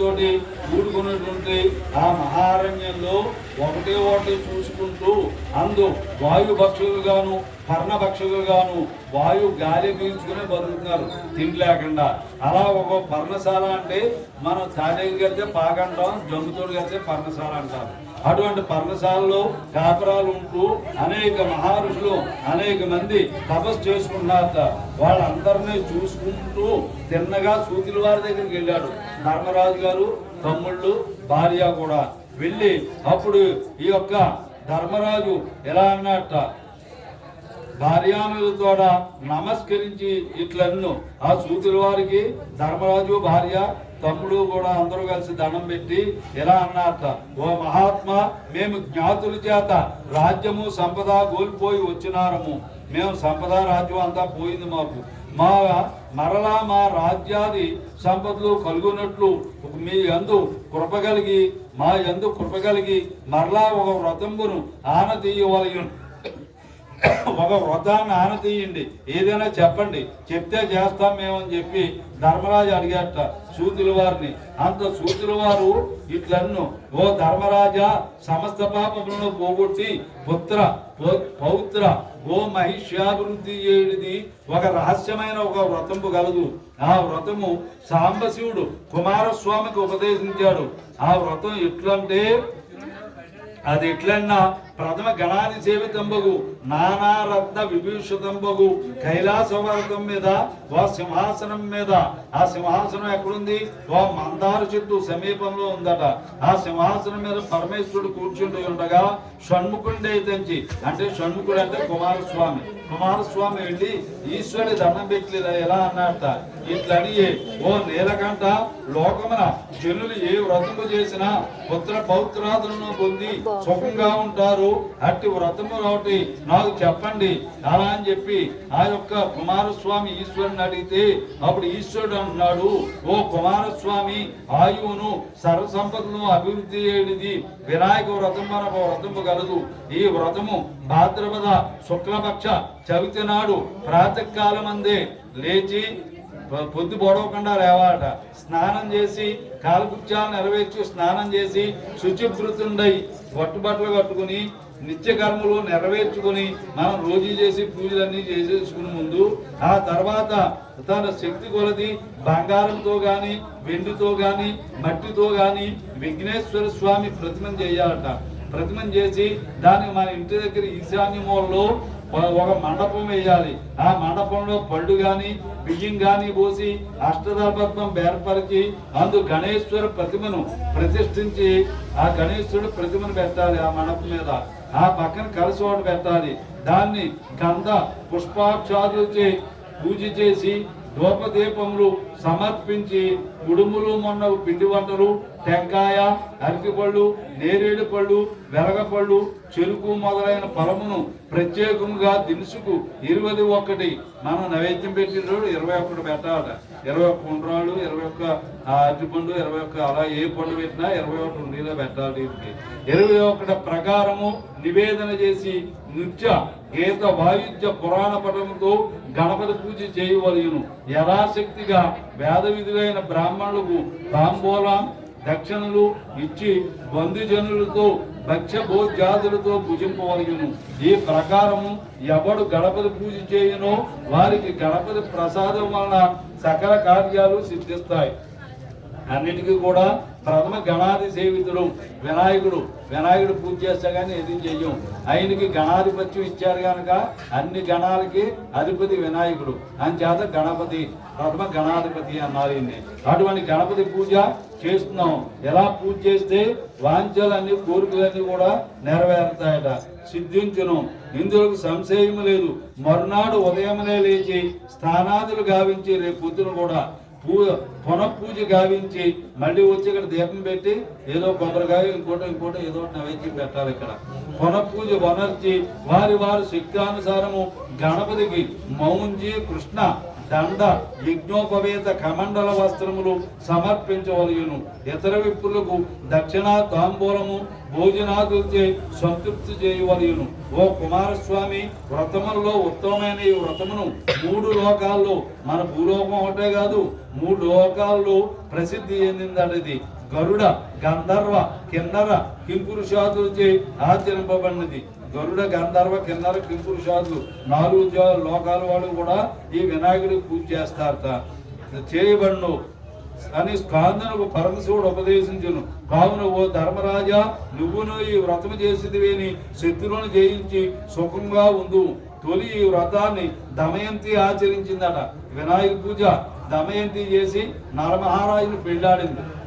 తోటి కూడుకున్నటువంటి ఆ మహారణ్యంలో ఒకటే ఒకటి చూసుకుంటూ అందు వాయు భక్షులుగాను పర్ణభక్షకులుగాను వాయు గాలి పీల్చుకుని బతుకుతున్నారు. తిండి లేకుండా అలా ఒక పర్ణశాల అంటే మనం తాజాగా కడితే పాకంటాం జమ్ముతోడు కడితే పర్ణశాల అంటారు. అటువంటి పర్ణశాలలో కాపురాలు ఉంటూ అనేక మహర్షులు అనేక మంది తపస్సు చేసుకున్నాక వాళ్ళందరినీ చూసుకుంటూ తిన్నగా సూతుల వారి దగ్గరికి వెళ్ళాడు. ధర్మరాజు గారు తమ్ముళ్ళు భార్య కూడా వెళ్ళి అప్పుడు ఈ యొక్క ధర్మరాజు ఎలా అన్నట్ట భార్యానులతో నమస్కరించి ఇట్లన్ను. ఆ సూతుల వారికి ధర్మరాజు భార్య తమ్ముడు కూడా అందరూ కలిసి దండం పెట్టి ఎలా అన్నారట ఓ మహాత్మా మేము జ్ఞాతుల చేత రాజ్యము సంపద కోల్పోయి వచ్చినారము. మేము సంపద రాజ్యం అంతా పోయింది మాకు. మా మరలా మా రాజ్యాది సంపదలు కలుగునట్లు మీ యందు కృప కలిగి మా యందు కృప కలిగి మరలా ఒక వ్రతంబును ఆన తీయవలయు ఒక వ్రతాన్ని ఆనతీయండి ఏదైనా చెప్పండి. చెప్తే చేస్తాం మేమని చెప్పి ధర్మరాజు అడిగాట సూతుల వారిని. అంత సూతుల వారు ఇట్లన్ను ఓ ధర్మరాజా సమస్త పాపములను పోగొట్టి పుత్ర పౌత్ర ఓ మహిష్యాభివృద్ధి చేయడిది ఒక రహస్యమైన ఒక వ్రతము కలదు. ఆ వ్రతము సాంబశివుడు కుమారస్వామికి ఉపదేశించాడు. ఆ వ్రతం ఎట్లంటే అది ఎట్లన్నా ప్రథమ గణాది సేవితంబగు నానారత్న విభూషితంబగు కైలాసవర్గం మీద ఓ సింహాసనం మీద. ఆ సింహాసనం ఎక్కడుంది? ఓ మందార చెట్టు సమీపంలో ఉందట. ఆ సింహాసనం మీద పరమేశ్వరుడు కూర్చుంటూ ఉండగా షణ్ముఖుండే తెంచి అంటే షణ్ముఖుడు అంటే కుమారస్వామి. కుమారస్వామి వెళ్ళి ఈశ్వరుడి దండం పెట్టి ఎలా? అన్నట్ట ఇట్లా ఓ నీలకంఠ లోకమున జనులు ఏ వ్రతము చేసినా పుత్ర పౌత్రాదులను పొంది సుఖంగా ఉంటారు. అట్టి వ్రతము ఒకటి నాకు చెప్పండి. అలా అని చెప్పి ఆ యొక్క కుమారస్వామి ఈశ్వరుని అడిగితే అప్పుడు ఈశ్వరుడు అంటున్నాడు ఓ కుమారస్వామి ఆయువును సర్వసంపదను అభివృద్ధి చేయనిది వినాయక వ్రతం మన వ్రతము కలదు. ఈ వ్రతము భాద్రపద శుక్లపక్ష చవితి నాడు ప్రాతకాలమందే లేచి పొద్దు పొడవకుండా లేవాట స్నానం చేసి కాలకృత్యాలు నెరవేర్చి స్నానం చేసి శుచిభృతుండై పట్టుబట్టలు కట్టుకుని నిత్య కర్మలు నెరవేర్చుకుని మనం రోజు చేసి పూజలన్నీ చేసేసుకుని ముందు ఆ తర్వాత తన శక్తి కొలది బంగారంతో కానీ వెండితో కానీ మట్టితో కానీ విఘ్నేశ్వర స్వామి ప్రతిమం చేయాలట. ప్రతిమం చేసి దాన్ని మన ఇంటి దగ్గర ఈశాన్య మూలలో ఒక- మండపం వేయాలి. ఆ మండపంలో పళ్ళు గాని బియ్యం గాని పోసి అష్టదళ ఏర్పరిచి అందు గణేశ్వర ప్రతిమను ప్రతిష్ఠించి ఆ గణేశ్వరుడు ప్రతిమను పెట్టాలి ఆ మండపం మీద. ఆ పక్కన కలిసి ఒకటి పెట్టాలి. దాన్ని గంధ పుష్పాక్షాదులచే పూజ చేసి ధూపదీపములు సమర్పించి కుడుములు మొన్న పిండి వంటలు టెంకాయ అరటిపళ్ళు నేరేడు పళ్ళు వెరగపళ్ళు చెరుకు మొదలైన ఫలమును ప్రత్యేకంగా దినుసుకు ఇరవై ఒకటి మనం నైవేద్యం పెట్టిన రోజు ఇరవై ఒకటి పెట్టాలట. ఇరవై ఒక్క ఉండ్రాళ్ళు ఇరవై ఒక్క అరటిపండు ఇరవై ఒక్క అలా ఏ పండు పెట్టినా ఇరవై ఒకటి ఉండేలా పెట్టాలి ఇరవై ఒకటి ప్రకారము నివేదన చేసి నృత్య గీత వాయిద్య పురాణ పటముతో గణపతి పూజ చేయవలయును. యథాశక్తిగా వేద విధులైన బ్రాహ్మణులకు తాంబూలం దక్షిణలు ఇచ్చి బంధుజనులతో భక్ష్య భోజాదులతో పూజింపవలయును. ఈ ప్రకారము ఎవడు గణపతి పూజ చేయనో వారికి గణపతి ప్రసాదం వలన సకల కార్యాలు సిద్ధిస్తాయి. అన్నిటికీ కూడా ప్రథమ గణాది సేవితుడు వినాయకుడు వినాయకుడు పూజ చేస్తా కానీ ఏది చెయ్యం. ఆయనకి గణాధిపత్యం ఇచ్చారు కనుక అన్ని గణాలకి అధిపతి వినాయకుడు. అంచేత గణపతి ప్రథమ గణాధిపతి అన్నారు ఈయన్ని. అటువంటి గణపతి పూజ చేస్తున్నాం. ఎలా పూజ చేస్తే వాంఛలన్నీ కోరికలన్నీ కూడా నెరవేరుతాయట. సిద్ధించును. ఇందులో సంశయం లేదు. మరునాడు ఉదయమునే లేచి స్థానాదులు గావించి రేపు పొద్దున కూడా పూ పునఃపూజ గావించి మళ్ళీ వచ్చి ఇక్కడ దీపం పెట్టి ఏదో కొబ్బరికాయ ఇంకోటో ఇంకోటో ఏదో నైవేద్యం పెట్టాలి ఇక్కడ. పునఃపూజ వనర్చి వారి వారి శక్తానుసారము గణపతికి మౌంజి కృష్ణ దండ యజ్ఞోపవేత కమండల వస్త్రములు సమర్పించవలయును. ఇతర విప్పులకు దక్షిణ తాంబూలము భోజనాదులచే సంతృప్తి చేయవలయును. ఓ కుమారస్వామి వ్రతములలో ఉత్తమమైన ఈ వ్రతమును మూడు లోకాల్లో మన భూలోకం ఒకటే కాదు మూడు లోకాల్లో ప్రసిద్ధి చెందిందనేది. గరుడ గంధర్వ కిన్నర కింపురుషాదులచే ఆచరింపబడినది. గరుడ గంధర్వ కిన్నర కింపురుషాదులు నాలుగు జా- లోకాల వాళ్ళు కూడా ఈ వినాయకుడికి పూజ చేస్తారట. చేయబడును. అని స్కాందనకు పరమశివుడు ఉపదేశించును. కావున ఓ ధర్మరాజా నువ్వును ఈ వ్రతము చేసిదివేని శత్రువును జయించి సుఖంగా ఉండు తొలి ఈ వ్రతాన్ని దమయంతి ఆచరించిందట. వినాయక పూజ దమయంతి చేసి నరమహారాజును పెళ్ళాడింది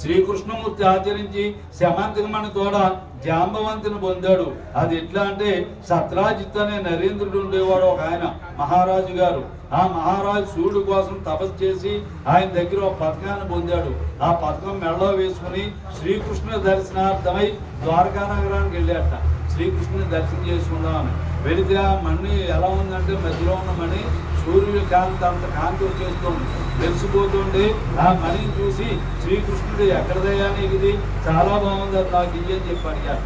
శ్రీకృష్ణమూర్తి ఆచరించి శమంతకమణి కూడా జాంబవంతిని పొందాడు. అది ఎట్లా అంటే సత్రాజిత్ అనే నరేంద్రుడు ఉండేవాడు ఒక ఆయన మహారాజు గారు. ఆ మహారాజు శివుడు కోసం తపస్సు చేసి ఆయన దగ్గర ఒక పథకాన్ని పొందాడు. ఆ పథకం మెడలో వేసుకుని శ్రీకృష్ణ దర్శనార్థమై ద్వారకా నగరానికి వెళ్ళాట శ్రీకృష్ణుని దర్శనం చేసుకుందామని. వెళితే ఆ మణి ఎలా ఉందంటే మధ్యలో ఉన్న మణి సూర్యుడి కాంతి అంత కాంతి వచ్చేస్తుంది తెలిసిపోతుండే ఆ మణిని చూసి శ్రీకృష్ణుడు ఎక్కడదయ్యా నీకు ఇది చాలా బాగుంది అది నాకు ఇయ్యని అని చెప్పి అడిగాడు.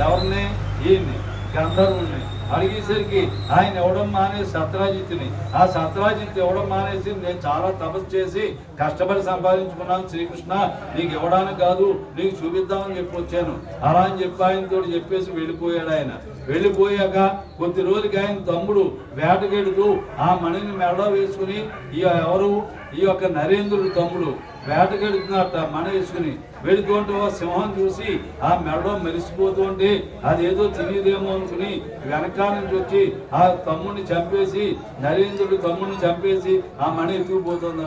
ఎవరిని? ఈయన్ని గంధర్వుల్ని అడిగేసరికి ఆయన ఇవ్వడం మానేసి సత్రాజిత్తుని ఆ సత్రాజిత్ ఇవ్వడం మానేసి నేను చాలా తపస్సు చేసి కష్టపడి సంపాదించుకున్నాను. శ్రీకృష్ణ నీకు ఇవ్వడానికి కాదు నీకు చూపిద్దామని చెప్పి వచ్చాను. అలా అని చెప్పి ఆయనతో చెప్పేసి వెళ్ళిపోయాడు ఆయన. వెళ్ళిపోయాక కొద్ది రోజులకి ఆయన తమ్ముడు వేటకెడుతూ ఆ మణిని మెడ వేసుకుని ఈ ఎవరు? ఈ యొక్క నరేంద్రుడు తమ్ముడు. వేటకెడుతున్నట్ట మన వేసుకుని. వెళుతుంటే సింహం చూసి ఆ మెడలో మెరిసిపోతుంటే అదేదో తినేదేమో అనుకుని వెనకాల నుంచి వచ్చి ఆ తమ్ముడిని చంపేసి నరేంద్రుడు తమ్ముడిని చంపేసి ఆ మణి ఎత్తుకుపోతుంది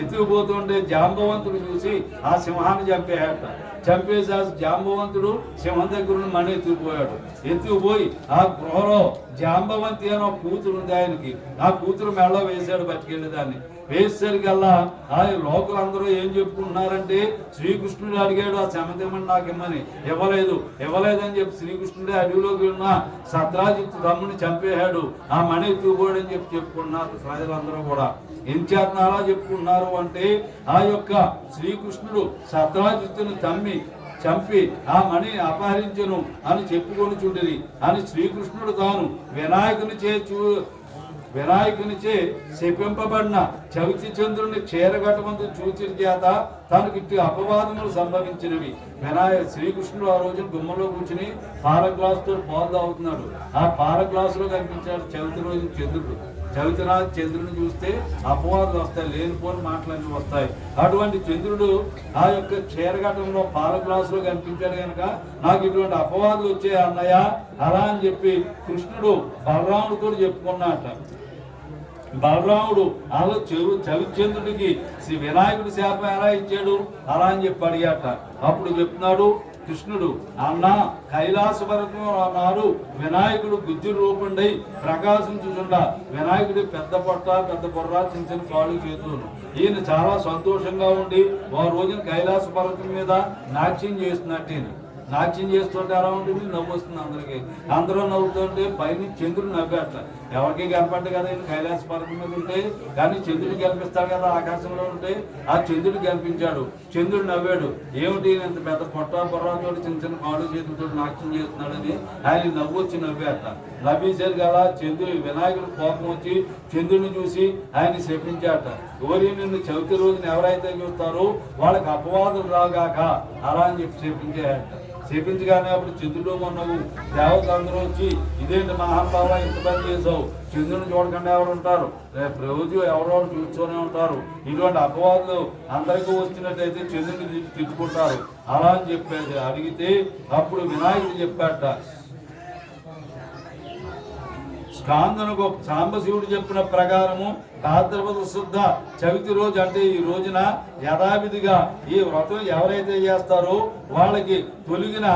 ఎత్తుకుపోతుంటే జాంబవంతుడు చూసి ఆ సింహాన్ని చంపేయట. చంపేసి ఆ జాంబవంతుడు సింహం దగ్గర మణి ఎత్తుకుపోయాడు. ఎత్తుకుపోయి ఆ గృహలో జాంబవంతి అని ఒక కూతురు ఉంది ఆయనకి. ఆ కూతురు మెడలో వేశాడు బతికెళ్ళి దాన్ని వేసేసరికల్లా ఆ లోకలందరూ ఏం చెప్పుకుంటున్నారంటే శ్రీకృష్ణుడు అడిగాడు ఆ శమతేమని నాకు ఇమ్మని. ఇవ్వలేదు. ఇవ్వలేదని చెప్పి శ్రీకృష్ణుడే అడవిలోకి ఉన్న సత్రాజిత్తు తమ్ముని చంపేశాడు. ఆ మణి ఎత్తుకుపోయాడని చెప్పి చెప్పుకున్నారు ప్రజలందరూ కూడా. ఏం చేతన అలా చెప్పుకున్నారు అంటే ఆ యొక్క శ్రీకృష్ణుడు సత్రాజిత్తుని తమ్మి చంపి ఆ మణి అపహరించను అని చెప్పుకొని చుండిరి అని శ్రీకృష్ణుడు తాను వినాయకుని చే వినాయకునిచే శపింపబడిన చవితి చంద్రుని క్షీరఘటమందు చూచిన చేత తనకి ఇట్టి అపవాదములు సంభవించినవి. వినాయక శ్రీకృష్ణుడు ఆ రోజున గుమ్మలో కూర్చుని పాల గ్లాసుతో పాలు తాగుతున్నాడు ఆ పాల గ్లాసులో కనిపించాడు చవితి రోజు చంద్రుడు. చవితినాథ్ చంద్రుని చూస్తే అపవాదులు వస్తాయి లేనిపోని మాటలన్నీ వస్తాయి. అటువంటి చంద్రుడు ఆ యొక్క క్షీరఘటంలో పాల గ్లాసులో కనిపించాడు కనుక నాకు ఇటువంటి అపవాదులు వచ్చాయి అన్నయ్య అలా అని చెప్పి కృష్ణుడు బలరాముడితో చెప్పుకున్నట బలరాముడు అలా చెరు చవిచంద్రుడికి శ్రీ వినాయకుడి శాపం ఎలా ఇచ్చాడు? అలా అని చెప్పి అడిగాట. అప్పుడు చెప్తున్నాడు కృష్ణుడు అన్న కైలాస పర్వతం అన్నారు వినాయకుడు గుజ్జు రూపండై ప్రకాశించుచుండ. వినాయకుడి పెద్ద పొట్ట పెద్ద బుర్ర చిన్న చిన్న కాళ్ళు చేతులు ఈయన చాలా సంతోషంగా ఉండి ఓ రోజున కైలాస పర్వతం మీద నాట్యం చేస్తున్నట్టు నాట్యం చేస్తుంటే ఎలా ఉంటుంది? నవ్వు వస్తుంది అందరికి. అందరూ నవ్వుతుంటే పైన చంద్రుడు నవ్వేట ఎవరికి కనపడ్డు కదా ఈయన కైలాస పర్వతం మీద ఉంటే? కానీ చంద్రుడు కనిపిస్తాడు కదా ఆకాశంలో ఉంటే? ఆ చంద్రుడు కనిపించాడు చంద్రుడు నవ్వాడు. ఏమిటి ఇంత పెద్ద పొట్ట పొర్రతో చిన్న చిన్న కాళ్ళు చేతులతో నాట్యం చేస్తున్నాడని ఆయన నవ్వు వచ్చి నవ్వేట నవ్వేసరికి కదా చంద్రుడు వినాయకుడు కోపం వచ్చి చంద్రుడిని చూసి ఆయన శపించాట. ఓరి నిన్ను చవితి రోజున ఎవరైతే చూస్తారో వాళ్ళకి అపవాదం రాగాక అలా అని చెప్పి శపించాయట. చేపించగానే అప్పుడు చంద్రుడు మొన్నవు దేవతలు అందరూ వచ్చి ఇదేంటి మహానుభావ ఇంత పని చేసావు చంద్రుని చూడకుండా ఎవరు ఉంటారు? రేపు రోజు ఎవరో చూసుకొని చూస్తూనే ఉంటారు. ఇటువంటి అపవాదులు అందరికీ వచ్చినట్టయితే చంద్రుని తిట్టుకుంటారు. అలా అని చెప్పేది. అడిగితే అప్పుడు వినాయకుడు చెప్పాట స్కాందనకు సాంబశివుడు చెప్పిన ప్రకారము భాద్రపద శుద్ధ చవితి రోజు అంటే ఈ రోజున యథావిధిగా ఈ వ్రతం ఎవరైతే చేస్తారో వాళ్ళకి తొలగిన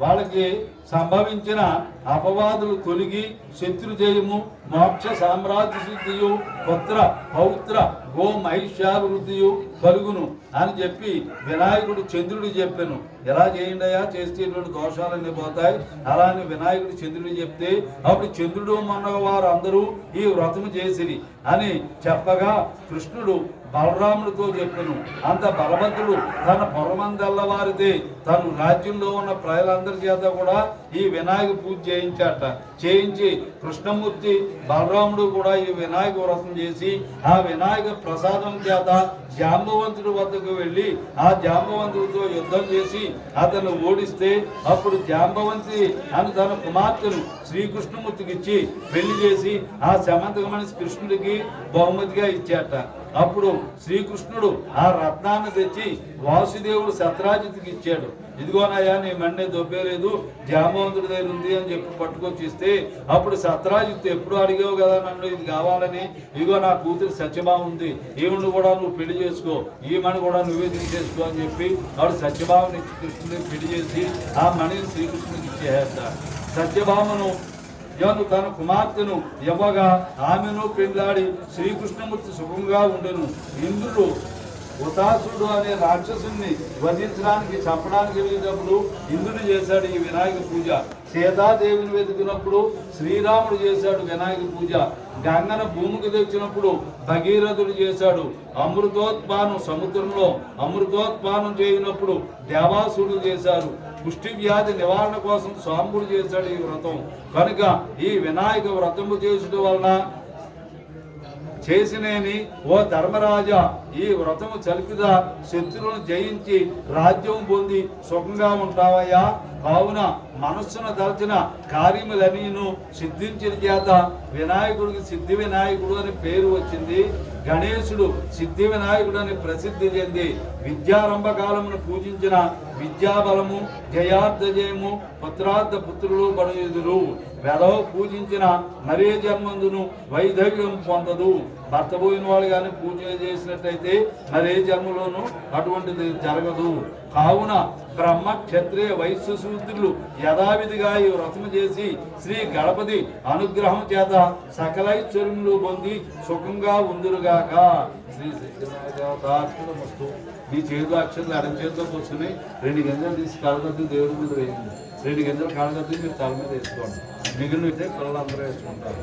వాళ్ళకి సంభవించిన అపవాదులు తొలగి శత్రు జయము మోక్ష సామ్రాజ్య సిద్ధియు పుత్ర పౌత్ర గో మహిష్యాభివృద్ధియు కలుగును అని చెప్పి వినాయకుడు చంద్రుడు చెప్పాను. ఎలా చేయండియా చేసేటువంటి దోషాలన్నీ పోతాయి. అలా అని వినాయకుడు చంద్రుడు చెప్తే అప్పుడు చంద్రుడు మన వారు అందరూ ఈ వ్రతము చేసిరి అని చెప్పగా కృష్ణుడు బలరాముడితో చెప్పాను. అంత బలవంతుడు తన పొరమందల్ల వారితే తను రాజ్యంలో ఉన్న ప్రజలందరి చేత కూడా ఈ వినాయక పూజ చేయించాట చేయించి కృష్ణమూర్తి బలరాముడు కూడా ఈ వినాయక వ్రతం చేసి ఆ వినాయక ప్రసాదం చేత జాంబవంతుడి వద్దకు వెళ్ళి ఆ జాంబవంతుడితో యుద్ధం చేసి అతను ఓడిస్తే అప్పుడు జాంబవంతి అని తన కుమార్తెను శ్రీకృష్ణమూర్తికి ఇచ్చి పెళ్ళి చేసి ఆ శమంతకమైన కృష్ణుడికి బహుమతిగా ఇచ్చాట అప్పుడు శ్రీకృష్ణుడు ఆ రత్నాన్ని తెచ్చి వాసుదేవుడు సత్రాజిత్కి ఇచ్చాడు. ఇదిగోనయ్యా నీ మన్నే దొబ్బేలేదు. భగవంతుడి దగ్గర ఉంది అని చెప్పి పట్టుకొచ్చి ఇస్తే అప్పుడు సత్రాజిత్తు ఎప్పుడు అడిగావు కదా నన్ను ఇది కావాలని? ఇదిగో నా కూతురు సత్యభామ ఉంది. ఈవిని కూడా నువ్వు పెళ్ళి చేసుకో. ఈమెను కూడా నువ్వే తీసేసుకో అని చెప్పి వాడు సత్యభామని ఇచ్చి పెళ్ళి చేసి ఆ మణిని శ్రీకృష్ణుడికి ఇచ్చేస్తాడు సత్యభామను ఎవరు తన కుమార్తెను ఇవ్వగా ఆమెను పెళ్ళాడి శ్రీకృష్ణమూర్తి సుఖంగా ఉండెను. ఇంద్రుడు ఉతాసుడు అనే రాక్షసుని వధించడానికి చంపడానికి వెళ్ళినప్పుడు ఇంద్రుడు చేశాడు ఈ వినాయక పూజ. సీతాదేవిని వెతికినప్పుడు శ్రీరాముడు చేశాడు వినాయక పూజ. గంగన భూమికి తెచ్చినప్పుడు భగీరథుడు చేశాడు. అమృతోత్పానం సముద్రంలో అమృతోత్పానం చేయనప్పుడు దేవాసుడు చేశారు. పుష్టి వ్యాధి నివారణ కోసం స్వాముడు చేశాడు ఈ వ్రతం. కనుక ఈ వినాయక వ్రతము చేసుడు వలన చేసినేని ఓ ధర్మరాజా ఈ వ్రతము చలిపిదా శత్రువులను జయించి రాజ్యం పొంది సుఖంగా ఉంటావయ్యా. కావున మనస్సును దాచిన కార్యములనీను సిద్ధించిన చేత వినాయకుడికి సిద్ధి వినాయకుడు అని పేరు వచ్చింది. గణేశుడు సిద్ధి వినాయకుడు అని ప్రసిద్ధి చెంది విద్యారంభ కాలమును పూజించిన విద్యాబలము జయార్థ జయము పుత్రార్థ పుత్రులు పడయుదురు వెదవ పూజించిన మరే జన్మందును వైధవ్యం పొందదు. భర్త పోయిన వాళ్ళు కానీ పూజ చేసినట్టయితే మరే జన్మలోనూ అటువంటిది జరగదు. కావున బ్రహ్మ క్షత్రియ వైశ్య సూత్రులు యథావిధిగా ఈ వ్రతము చేసి శ్రీ గణపతి అనుగ్రహం చేత సకలైశ్వర్యములు పొంది సుఖంగా ఉందిరుగాక శ్రీ సత్యనారాయణ ఈ చేదు అక్షరాలు అడం చేతితో కూర్చుని రెండు గింజలు తీసి కాళ్ళకత్తి దేవుడి మీద వేయండి. రెండు గింజలు కాళ్ళకత్తి మీరు తల మీద వేసుకోండి. మిగిలిన పిల్లలందరూ వేసుకుంటారు.